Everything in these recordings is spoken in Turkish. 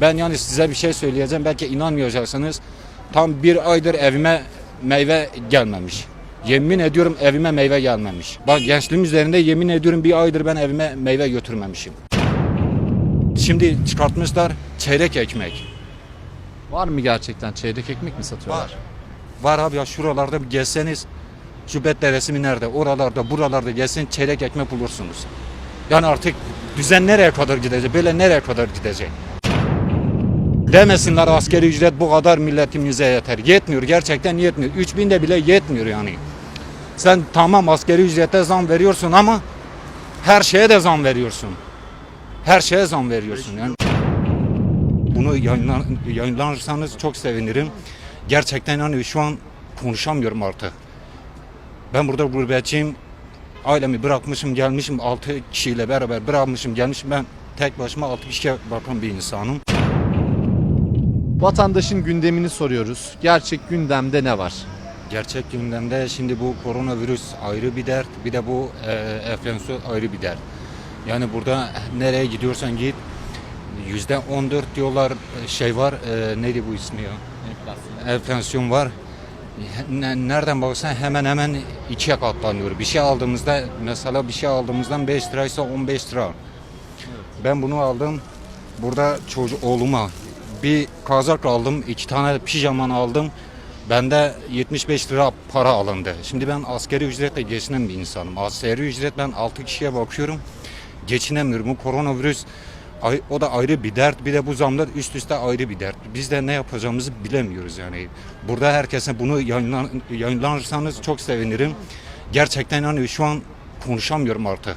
Ben yani size bir şey söyleyeceğim belki inanmayacaksınız. Tam bir aydır evime meyve gelmemiş. Yemin ediyorum evime meyve gelmemiş. Bak gençliğim üzerinde yemin ediyorum bir aydır ben evime meyve götürmemişim. Şimdi çıkartmışlar çeyrek ekmek. Var mı gerçekten çeyrek ekmek mi satıyorlar? Var. Var abi ya şuralarda bir gezseniz Cübbet Deresi mi nerede? Oralarda buralarda gezsin çeyrek ekmek bulursunuz. Yani artık düzen nereye kadar gidecek? Böyle nereye kadar gidecek? Demesinler askeri ücret bu kadar milletimize yeter. Yetmiyor gerçekten yetmiyor. 3000 de bile yetmiyor yani. Sen tamam askeri ücrete zam veriyorsun ama her şeye de zam veriyorsun. Her şeye zam veriyorsun yani. Bunu yayınlan, yayınlanırsanız çok sevinirim. Gerçekten hani şu an konuşamıyorum artık. Ben burada gurbetçiyim. Ailemi bırakmışım gelmişim 6 kişiyle beraber bırakmışım gelmişim ben tek başıma 6 kişiye bakan bir insanım. Vatandaşın gündemini soruyoruz. Gerçek gündemde ne var? Gerçek gündemde şimdi bu koronavirüs ayrı bir dert bir de bu e, enflasyon ayrı bir dert. Yani burada nereye gidiyorsan git yüzde 14 diyorlar e, şey var e, neydi bu ismi ya? enflasyon var. Ne- Nereden baksan hemen hemen ikiye katlanıyor. Bir şey aldığımızda mesela bir şey aldığımızdan 5 liraysa 15 lira. Ben bunu aldım. Burada çocuk oğluma bir kazak aldım, iki tane pijaman aldım. Bende 75 lira para alındı. Şimdi ben askeri ücretle geçinen bir insanım. Askeri ücret ben 6 kişiye bakıyorum. Geçinemiyorum. Bu koronavirüs o da ayrı bir dert. Bir de bu zamlar üst üste ayrı bir dert. Biz de ne yapacağımızı bilemiyoruz yani. Burada herkese bunu yayınlan, çok sevinirim. Gerçekten hani şu an konuşamıyorum artık.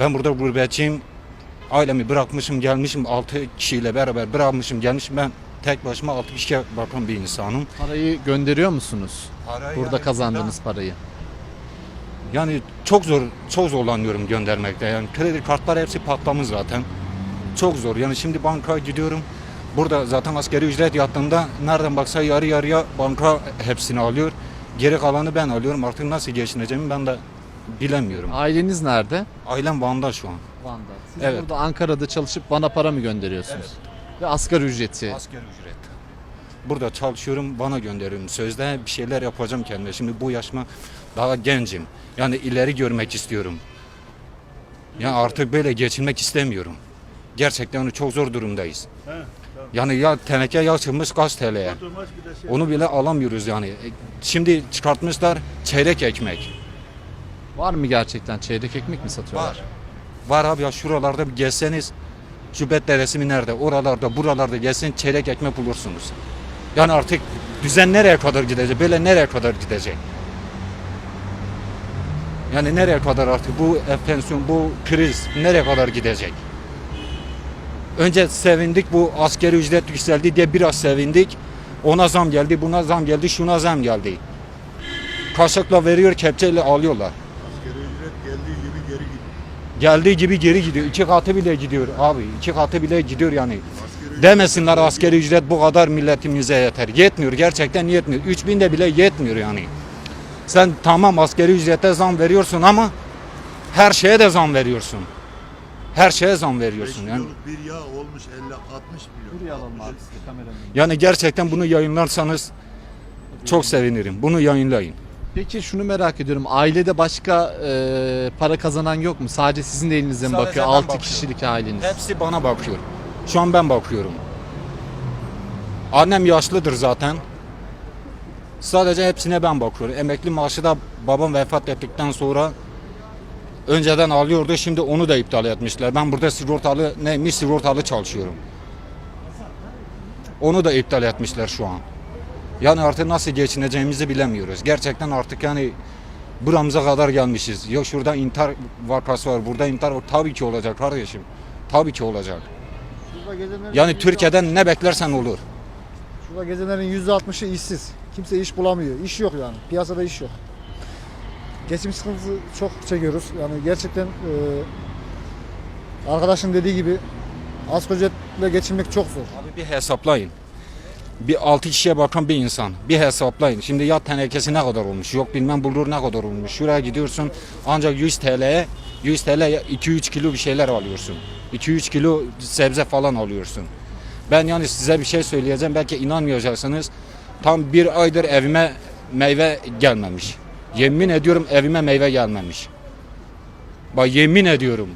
Ben burada gurbetçiyim. Ailemi bırakmışım gelmişim 6 kişiyle beraber bırakmışım gelmişim ben tek başıma 6 kişiye bakan bir insanım. Parayı gönderiyor musunuz? Burada yani- kazandığınız parayı. Yani çok zor, çok zorlanıyorum göndermekte. Yani kredi kartlar hepsi patlamış zaten. Çok zor. Yani şimdi banka gidiyorum. Burada zaten askeri ücret yattığında nereden baksa yarı yarıya banka hepsini alıyor. Geri kalanı ben alıyorum. Artık nasıl geçineceğimi ben de bilemiyorum. Aileniz nerede? Ailem Van'da şu an. Van'da. Siz Evet. burada Ankara'da çalışıp bana para mı gönderiyorsunuz? Ve asgari ücreti. Asgari ücret. Burada çalışıyorum, bana gönderiyorum. Sözde bir şeyler yapacağım kendime. Şimdi bu yaşıma daha gencim. Yani ileri görmek istiyorum. Yani artık böyle geçinmek istemiyorum. Gerçekten çok zor durumdayız. Yani ya teneke yağ çıkmış kaç TL'ye. Onu bile alamıyoruz yani. E, Şimdi çıkartmışlar çeyrek ekmek. Var mı gerçekten çeyrek ekmek mi satıyorlar? Var. Var abi ya şuralarda bir gezseniz Cübbet Deresi mi nerede? Oralarda buralarda gezsin çeyrek ekmek bulursunuz. Yani artık düzen nereye kadar gidecek? Böyle nereye kadar gidecek? Yani nereye kadar artık bu enflasyon, bu kriz nereye kadar gidecek? Önce sevindik bu askeri ücret yükseldi diye biraz sevindik. Ona zam geldi, buna zam geldi, şuna zam geldi. Kaşıkla veriyor, kepçeyle alıyorlar. Asgari ücret geldiği gibi geri gidiyor. Geldiği gibi geri gidiyor. İki katı bile gidiyor abi. iki katı bile gidiyor yani. Demesinler askeri ücret bu kadar milletimize yeter. Yetmiyor. Gerçekten yetmiyor. 3000 de bile yetmiyor yani. Sen tamam askeri ücrete zam veriyorsun ama her şeye de zam veriyorsun. Her şeye zam veriyorsun yani. bir yağ olmuş 50 60 milyon. Yani gerçekten bunu yayınlarsanız çok sevinirim. Bunu yayınlayın. Peki şunu merak ediyorum. Ailede başka e, para kazanan yok mu? Sadece sizin de elinizden Sadece bakıyor? ben 6 bakıyorum. kişilik aileniz. Hepsi bana bakıyor. Şu an ben bakıyorum. Annem yaşlıdır zaten. Sadece hepsine ben bakıyorum. Emekli maaşı da babam vefat ettikten sonra önceden alıyordu. Şimdi onu da iptal etmişler. Ben burada sigortalı neymiş sigortalı çalışıyorum. Onu da iptal etmişler şu an. Yani artık nasıl geçineceğimizi bilemiyoruz. Gerçekten artık yani buramıza kadar gelmişiz. Yok şurada intihar vakası var, burada intihar var. Tabii ki olacak kardeşim. Tabii ki olacak. Yani Türkiye'den ne beklersen olur. Şurada gezenlerin yüzde altmışı işsiz. Kimse iş bulamıyor. İş yok yani. Piyasada iş yok. Geçim sıkıntısı çok çekiyoruz. Yani gerçekten e, arkadaşın dediği gibi asgari ücretle geçinmek çok zor. Abi bir hesaplayın. Bir altı kişiye bakan bir insan. Bir hesaplayın. Şimdi ya tenekesi ne kadar olmuş? Yok bilmem bulgur ne kadar olmuş. Şuraya gidiyorsun ancak 100 TL'ye 100 TL 2-3 kilo bir şeyler alıyorsun. 2-3 kilo sebze falan alıyorsun. Ben yani size bir şey söyleyeceğim belki inanmayacaksınız. Tam bir aydır evime meyve gelmemiş. Yemin ediyorum evime meyve gelmemiş. Bak yemin ediyorum.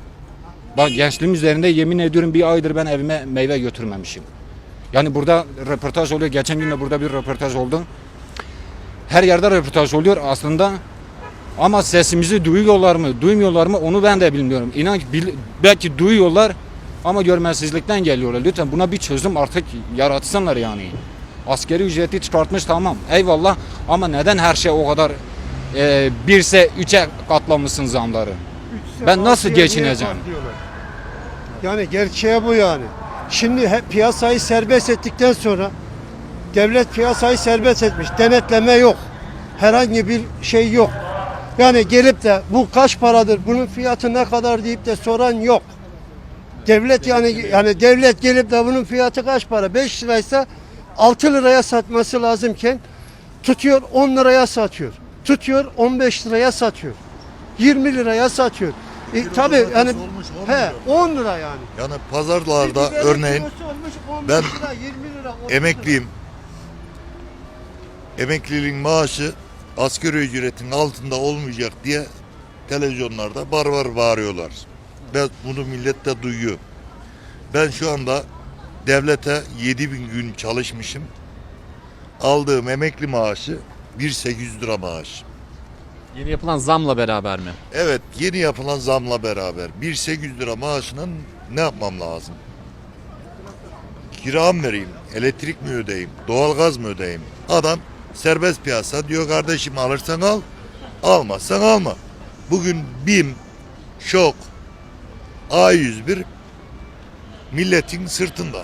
Bak gençliğim üzerinde yemin ediyorum bir aydır ben evime meyve götürmemişim. Yani burada röportaj oluyor. Geçen gün de burada bir röportaj oldu. Her yerde röportaj oluyor aslında. Ama sesimizi duyuyorlar mı, duymuyorlar mı onu ben de bilmiyorum. İnan ki bil- belki duyuyorlar ama görmezsizlikten geliyorlar. Lütfen buna bir çözüm artık yaratsınlar yani. Askeri ücreti çıkartmış tamam eyvallah ama neden her şey o kadar e, birse üçe katlamışsın zamları? Ben nasıl geçineceğim? Yani gerçeği bu yani. Şimdi hep piyasayı serbest ettikten sonra devlet piyasayı serbest etmiş. Denetleme yok. Herhangi bir şey yok. Yani gelip de bu kaç paradır, bunun fiyatı ne kadar deyip de soran yok. Devlet yani yani devlet gelip de bunun fiyatı kaç para? 5 liraysa 6 liraya satması lazımken tutuyor 10 liraya satıyor. Tutuyor 15 liraya satıyor. 20 liraya satıyor. E, Kilo tabii yani olmuş 10 he milyon. 10 lira yani. Yani pazarlarda Bir örneğin olmuş 15 ben lira, 20 lira, 30 lira. emekliyim. Emekliliğin maaşı asgari ücretin altında olmayacak diye televizyonlarda barbar bağırıyorlar. Ben bunu millet de duyuyor. Ben şu anda devlete 7000 gün çalışmışım. Aldığım emekli maaşı 1800 lira maaş. Yeni yapılan zamla beraber mi? Evet yeni yapılan zamla beraber 1800 lira maaşının ne yapmam lazım? Kira mı vereyim? Elektrik mi ödeyeyim? Doğalgaz mı ödeyeyim? Adam serbest piyasa diyor kardeşim alırsan al, almazsan alma. Bugün BİM, ŞOK, A101 milletin sırtında.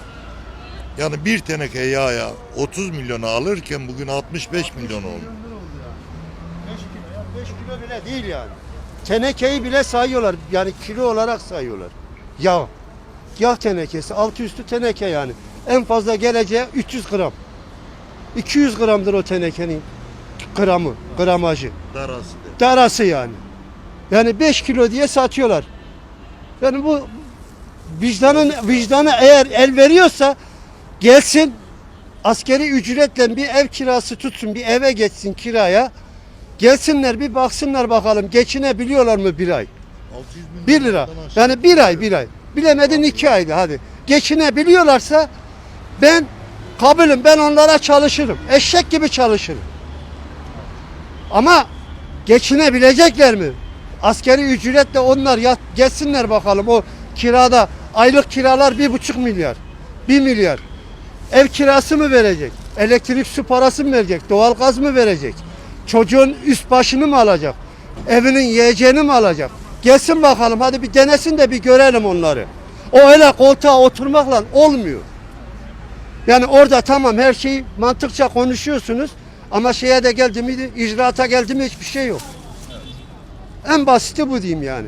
Yani bir teneke yağa 30 milyona alırken bugün 65 milyon oldu. 5 kilo ya 5 kilo bile değil yani. Tenekeyi bile sayıyorlar. Yani kilo olarak sayıyorlar. Yağ. Yağ tenekesi. Altı üstü teneke yani. En fazla geleceği 300 gram. 200 gramdır o tenekenin gramı, gramajı. Darası. Darası yani. Yani 5 kilo diye satıyorlar. Yani bu vicdanın vicdanı eğer el veriyorsa gelsin askeri ücretle bir ev kirası tutsun, bir eve geçsin kiraya. Gelsinler bir baksınlar bakalım geçinebiliyorlar mı bir ay? 600 bin 1 lira. Yani bir ay bir ay. Bilemedin iki ayda hadi. Geçinebiliyorlarsa ben kabulüm ben onlara çalışırım. Eşek gibi çalışırım. Ama geçinebilecekler mi? Askeri ücretle onlar yat, geçsinler bakalım o kirada aylık kiralar bir buçuk milyar. Bir milyar. Ev kirası mı verecek? Elektrik su parası mı verecek? Doğalgaz mı verecek? Çocuğun üst başını mı alacak? Evinin yiyeceğini mi alacak? Gelsin bakalım hadi bir denesin de bir görelim onları. O öyle koltuğa oturmakla olmuyor. Yani orada tamam her şeyi mantıkça konuşuyorsunuz ama şeye de geldi mi icraata geldi mi hiçbir şey yok. En basiti bu diyeyim yani.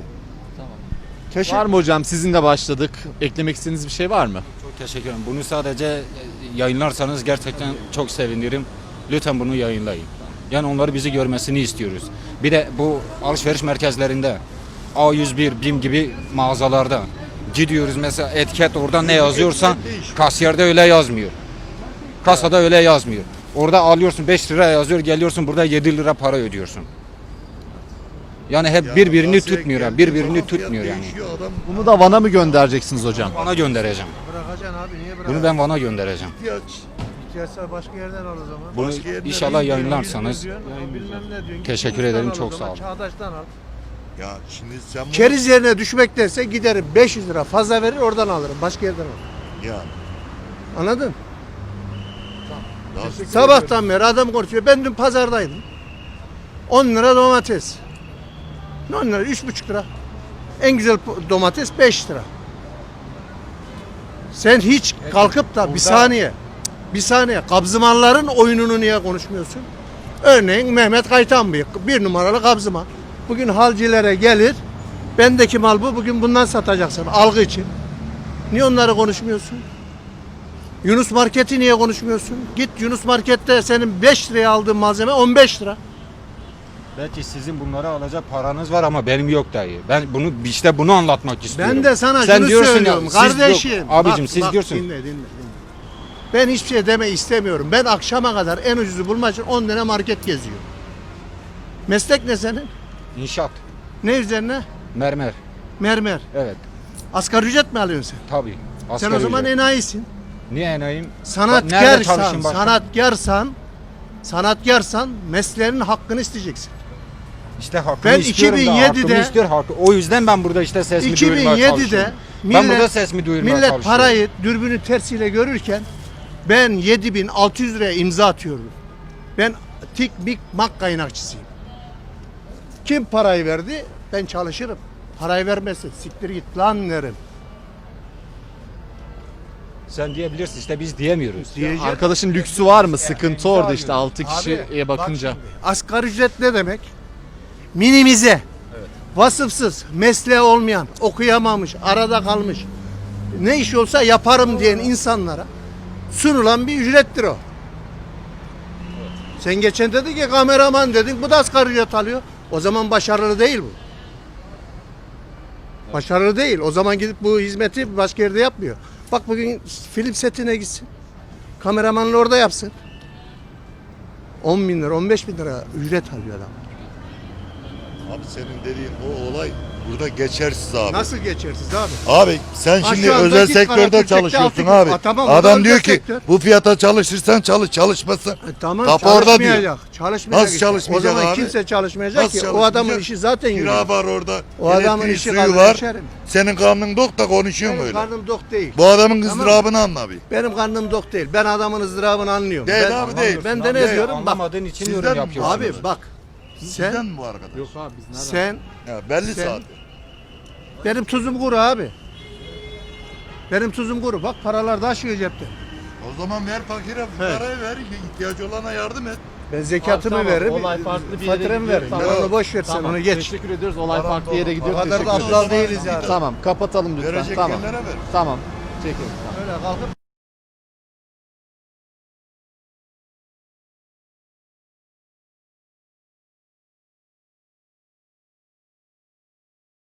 Teşekkür Var mı hocam? Sizin de başladık. Eklemek istediğiniz bir şey var mı? Çok teşekkür ederim. Bunu sadece yayınlarsanız gerçekten çok sevinirim. Lütfen bunu yayınlayın. Yani onları bizi görmesini istiyoruz. Bir de bu alışveriş merkezlerinde A101, BİM gibi mağazalarda gidiyoruz mesela etiket orada ne yazıyorsa kasiyerde öyle yazmıyor. Kasada öyle yazmıyor. Orada alıyorsun 5 lira yazıyor geliyorsun burada 7 lira para ödüyorsun. Yani hep birbirini tutmuyor yani. Birbirini tutmuyor yani. Bunu da Van'a mı göndereceksiniz hocam? Van'a göndereceğim. Bırakacaksın abi niye Bunu ben Van'a göndereceğim. İhtiyaç. İhtiyaçsa başka yerden al o zaman. Bunu Başka yerden inşallah yayınlarsanız bilmem ne diyorsun. Teşekkür ederim, çok sağ olun. Çağdaş'tan al. Ya şimdi sen bunu- Keriz yerine düşmektense giderim 500 lira fazla verir oradan alırım. Başka yerden alırım. yani Anladın? daha Sabahtan beri adam konuşuyor. Ben dün pazardaydım. 10 lira domates. 10 lira, 3,5 lira. En güzel po- domates 5 lira. Sen hiç kalkıp da bir saniye, bir saniye kabzımanların oyununu niye konuşmuyorsun? Örneğin Mehmet Kaytan Bıyık, bir numaralı kabzıman. Bugün halcilere gelir, bendeki mal bu, bugün bundan satacaksın algı için. Niye onları konuşmuyorsun? Yunus Market'i niye konuşmuyorsun? Git Yunus Market'te senin 5 liraya aldığın malzeme 15 lira. Belki sizin bunları alacak paranız var ama benim yok dayı. Ben bunu işte bunu anlatmak istiyorum. Ben de sana Sen şunu diyorsun ya, söylüyorum siz yok. kardeşim. Abicim Bak, siz bak, diyorsun. Dinle dinle. dinle. Ben hiçbir şey deme istemiyorum. Ben akşama kadar en ucuzu bulmak için 10 tane market geziyorum. Meslek ne senin? İnşaat, Ne üzerine? mermer. Mermer. Evet, Asgari ücret mi alıyorsun sen? tabii. sen Asgari o zaman ücret. enayisin. Niye enayim? Sanatkarsan, sanatkarsan, sanatkarsan mesleğinin hakkını isteyeceksin. İşte hakkımı Ben istiyorum da, 2007'de hakkımı istiyor hakkı. O yüzden ben burada işte sesimi duyurmaya 2007'de çalışıyorum. millet, ben burada sesimi duyurmaya millet çalışıyorum. parayı dürbünün tersiyle görürken ben 7600 liraya imza atıyorum. Ben tik bik mak kaynakçısıyım. Kim parayı verdi? Ben çalışırım. Parayı vermezse siktir git lan derim. Sen diyebilirsin işte biz diyemiyoruz. Diyeceğim. Arkadaşın lüksü var mı? Sıkıntı orada işte 6 Abi, kişiye bak bakınca. şimdi, asgari ücret ne demek? Minimize. Vasıfsız, mesleği olmayan, okuyamamış, arada kalmış. Ne iş olsa yaparım diyen insanlara sunulan bir ücrettir o. Sen geçen dedin ki kameraman dedin bu da asgari ücret alıyor. O zaman başarılı değil bu. Başarılı değil. O zaman gidip bu hizmeti başka yerde yapmıyor. Bak bugün film setine gitsin. Kameramanla orada yapsın. 10 bin lira, 15 bin lira ücret alıyor adam. Abi senin dediğin o olay burada geçersiz abi. Nasıl geçersiz abi? Abi sen Ha, şimdi şu özel sektörde çalışıyorsun altı- abi. Ha, tamam, o da Adam özel diyor ki sektör. bu fiyata çalışırsan çalış çalışmasın. E, tamam Kapı orada çalışmayacak. diyor. Çalışmayacak. Nasıl işte. çalışmayacak O zaman abi? kimse çalışmayacak Nasıl ki. O çalışmayacak? adamın işi zaten Kira yürüyor. var orada. O adamın elektriği, işi suyu var. hemşerim. Senin karnın dok da konuşuyor mu Benim öyle? karnım dok değil. Bu adamın Tamam. ızdırabını anla abi. Benim karnım dok değil. Ben adamın ızdırabını anlıyorum. Değil ben, abi, değil. Ben de ne Değil. diyorum? Bak Anlamadığın için Sizden yorum mi? yapıyorsun. abi bak. Sen mi bu arkadaş? Yok abi biz sen Ya belli Sen- zaten. benim tuzum kuru abi. Benim tuzum kuru. Bak paralar taşıyor cepte. O zaman ver fakire parayı ver. ihtiyacı olana yardım et. Ben zekatımı Tamam, veririm. olay farklı bir yere Faturamı gidiyor. veririm. Tamam. Ben onu boş ver sen Tamam. onu geç. Teşekkür ediyoruz. Olay Param farklı yere gidiyor. O kadar da Teşekkür aptal ediyoruz. değiliz yani. Tamam kapatalım lütfen. Verecek Tamam. yerlere ver. Tamam. Çekin. Tamam. Öyle kalkıp